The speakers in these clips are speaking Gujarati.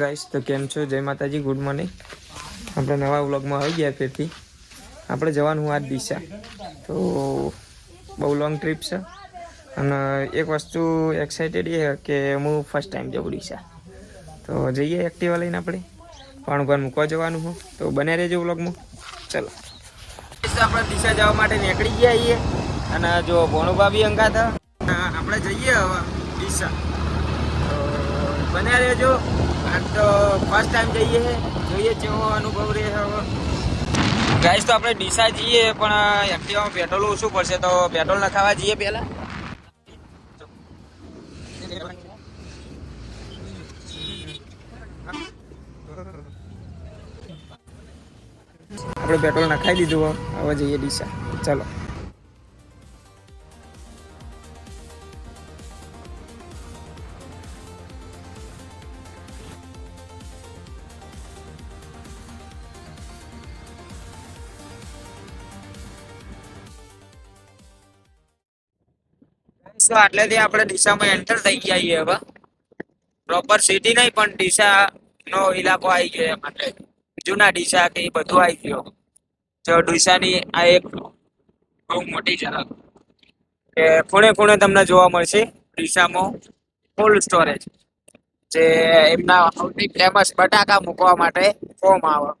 ગાઈસ તો કેમ છો? જય માતાજી ગુડ મોર્નિંગ આપણે નવા વ્લોગમાં આવી ગયા ફેરથી. આપણે જવાનું આજ દિશા. તો બહુ લોંગ ટ્રીપ છે. અને એક વસ્તુ એક્સાઇટેડ એ કે હું ફર્સ્ટ ટાઈમ જવું દિશા. તો જઈએ એક્ટિવા લઈને આપણે. પણ ઘર મૂકવા જવાનું હું તો બને રહેજો વ્લોગમાં ચલો. આપણે દિશા જવા માટે નીકળી ગયા છીએ. અને જો ભોણુભા બી અંગા હતા. આપણે જઈએ હવે દિશા. તો બન્યા રહેજો. આજ તો ફર્સ્ટ ટાઈમ જઈએ જોઈએ જેવો અનુભવ રહે ગાઈસ તો આપણે ડીસા જઈએ, પણ એક્ટિવામાં પેટ્રોલ ઓછું પડશે, તો પેટ્રોલ નખાવા જઈએ પહેલાં. આપણે પેટ્રોલ નખાઈ દીધું, હવે જઈએ ડીસા. ચલો. તો આટલેથી આપણે ડીસામાં એન્ટર થઈ ગયા છીએ હવે. પ્રોપર સિટી નહીં, પણ ડીસા નો ઇલાકો આવી ગયો એ માટે જૂના ડીસા કે એ બધું આવી ગયો. જો ડીસાની આ એક બહુ મોટી ઝલક. કે ખૂણે ખૂણે તમને જોવા મળશે ડીસામાં કોલ્ડ સ્ટોરેજ જે એમના સૌથી ફેમસ બટાકા મૂકવા માટે ફોર્મ આવે.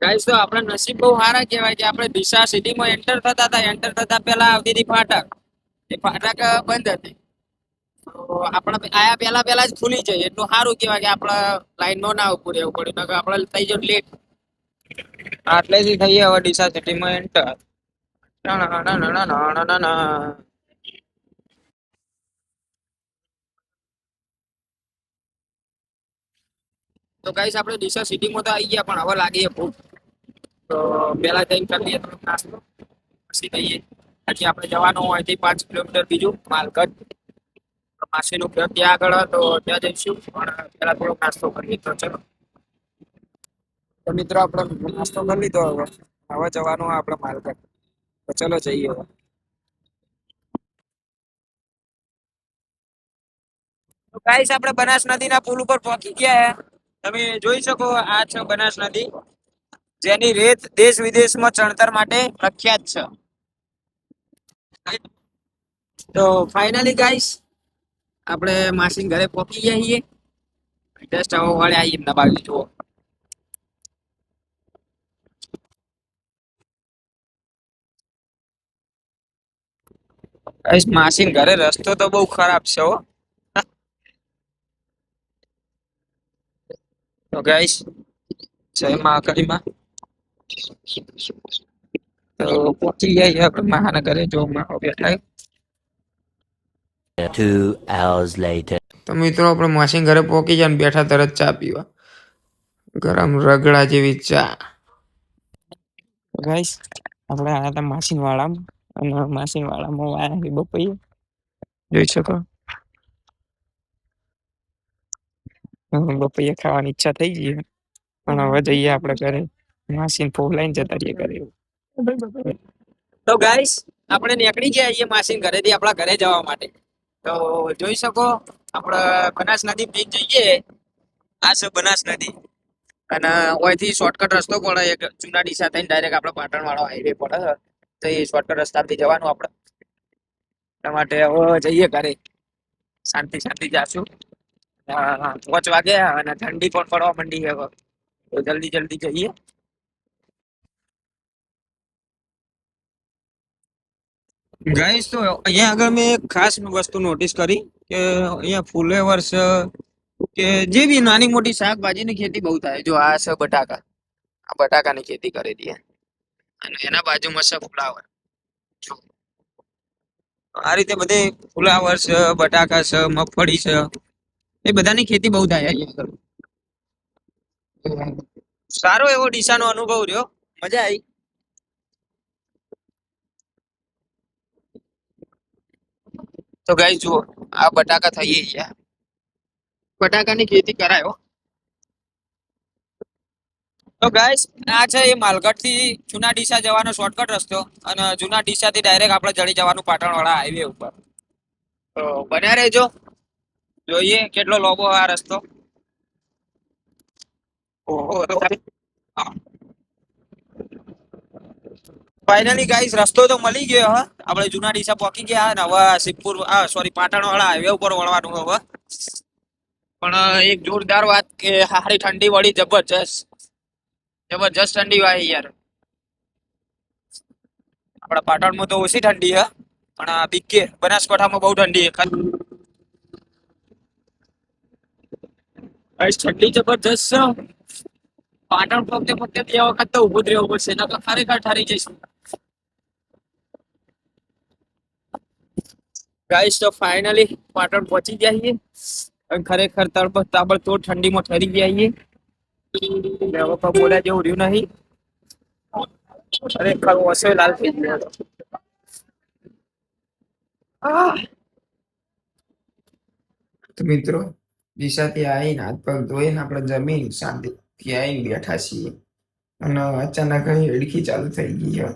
ગાઈસ તો આપણા નસીબ બહુ સારા કહેવાય કે આપણે દિશા સિટીમાં એન્ટર થતા હતા. એન્ટર થતા પહેલા આવતી હતી ફાટક. એ ફાટક બંધ હતી. આપણે આયા પહેલા પહેલા જ ખુલી જાય. એટલું સારું કહેવાય કે આપણે લાઈનમાં ના ઉભું રહેવું પડ્યું નકર આપણે થઈ જાય લેટ આટલેથી થઈએ હવે ડીસા સિટીમાં એન્ટર તો ગાઈસ આપણે ડીસા સિટીમાં તો આવી ગયા પણ હવે લાગીએ ભૂખ. તો પહેલા જઈને કરી લઈએ થોડોક નાસ્તો. પછી જઈએ. પછી આપણે જવાનું હોય પાંચ કિલોમીટર બીજું માલગઢ માસીનું ઘર ત્યાં આગળ તો ત્યાં જઈશું, પણ પેલા થોડો નાસ્તો કરીએ તો ચલો. તો મિત્રો આપણે નાસ્તો કરી લીધો હવે. હવે જવાનું આપણે માલગઢ તો ચલો જઈએ ગાઈસ આપણે બનાસ નદીના પુલ ઉપર પહોંચી ગયા તમે જોઈ શકો આ છે બનાસ નદી, જેની રેત દેશ વિદેશમાં ચણતર માટે પ્રખ્યાત છે. તો ફાઇનલી ગાઈસ આપણે માસી ઘરે પહોંચી ગયા છીએ. જસ્ટ હવે વાળે આવી એમના જુઓ. ગાઈસ માસી ઘરે રસ્તો તો બહુ ખરાબ છે હો. તો ગાઈસ જય મહાકાળીમાં તો પહોંચી જઈએ આપણે મહાનગરે જો માહો બેઠા Two hours later. તો મિત્રો આપણે માસી ઘરે પહોંચી જાય બેઠા તરત ચા પીવા. ગરમ રગડા જેવી ચા. ગાઈસ આપણે આયા હતા માસી વાળામાં અને માસી વાળામાં વાયા છે બપૈયા જોઈ શકો. બપૈયા ખાવાની ઈચ્છા થઈ ગઈ. પણ હવે જઈએ આપણે ઘરે. માસીન ફોન લઈને જતા રહીએ ઘરે. તો ગાઈસ આપણે નીકળી ગયા છીએ માસી ઘરેથી આપણા ઘરે જવા માટે. તો જોઈ શકો, આપણે બનાસ નદી બીચ જઈએ. આ છે બનાસ નદી. અને ઓયથી શોર્ટકટ રસ્તો પડે એક જૂના ડીસા થઈને ડાયરેક્ટ આપણે પાટણ વાળો હાઈવે પડે તો એ શોર્ટકટ રસ્તાથી જવાનું આપણે. એટલા માટે હવે જઈએ ઘરે. શાંતિ શાંતિ જાશું. પાંચ વાગે અને ઠંડી પણ પડવા માંડી હવે. તો જલ્દી જલ્દી જઈએ. ગાઈસ, તો અહીંયા આગળ મેં એક ખાસ વસ્તુ નોટિસ કરી કે અહીંયા ફુલેવર્સ કે જે બી નાની મોટી શાકભાજીની ખેતી બહુ થાય. જો આ છે બટાકા. આ બટાકાની ખેતી કરી દઈએ. અને એના બાજુમાં છે ફુલાવર. આ રીતે બધે ફુલાવર છે, બટાકા છે, મગફળી છે, એ બધાની ખેતી બહુ થાય અહીંયા આગળ. સારો એવો ડીસાનો અનુભવ રહ્યો. મજા આવી. તો ગાઈ જુઓ, આ બટાકા થઈ ગયા બટાકાની ખેતી કરાયો તો ગાઈસ આ છે એ માલગઢથી જૂના ડીસા જવાનો શોર્ટકટ રસ્તો અને જૂના ડીસા થી ડાયરેક્ટ આપણે ચડી જવાનું પાટણ વાળા હાઈવે ઉપર. તો બન્યા રહેજો. જોઈએ કેટલો લોબો આ રસ્તો. ફાઇનલી ગાઈસ રસ્તો તો મળી ગયો, હા. આપણે જૂના ડીસા પહોંચી ગયા અને હવે સિદ્ધપુર સોરી પાટણ વાળા હાઈવે ઉપર વળવાનું હવે. પણ એક જોરદાર વાત કે હારી ઠંડી વળી જબરજસ્ત. જબરજસ્ત ઠંડી વાય યાર. આપણા પાટણમાં તો ઓછી ઠંડી, હે. પણ બીકે, બનાસકાંઠામાં બહુ ઠંડી ઠંડી જબરજસ્ત પાટણ પગતે ફક્ત બે વખત તો ઉભું જ રહેવું પડશે, નકર ખરેખર ઠરી જઈશું. ગાઈસ તો ફાઇનલી પાટણ પહોંચી ગયા છીએ. અને ખરેખર તળપત તાબડતોડ ઠંડીમાં ઠરી ગયા છીએ. એટલે હવે કોઈ બોલ્યા જેવું રહ્યું નહીં. ખરેખર ઓછો લાલ થઈ ગયો તો મિત્રો દિશાથી આવીને હાથ પગ ધોઈને આપણે જમીન શાંતિથી આવીને બેઠા છીએ. અને અચાનક અહીં હેડકી ચાલુ થઈ ગઈ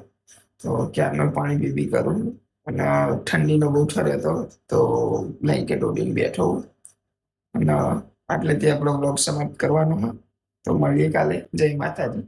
તો ક્યારનું પાણી બીબી કરું? અને ઠંડીનો બહુ ઠરે હતો તો બ્લેન્કેટ ઓઢીને બેઠો અને અને આટલેથી આપણો બ્લોગ સમાપ્ત કરવાનો તો મળીએ કાલે. જય માતાજી.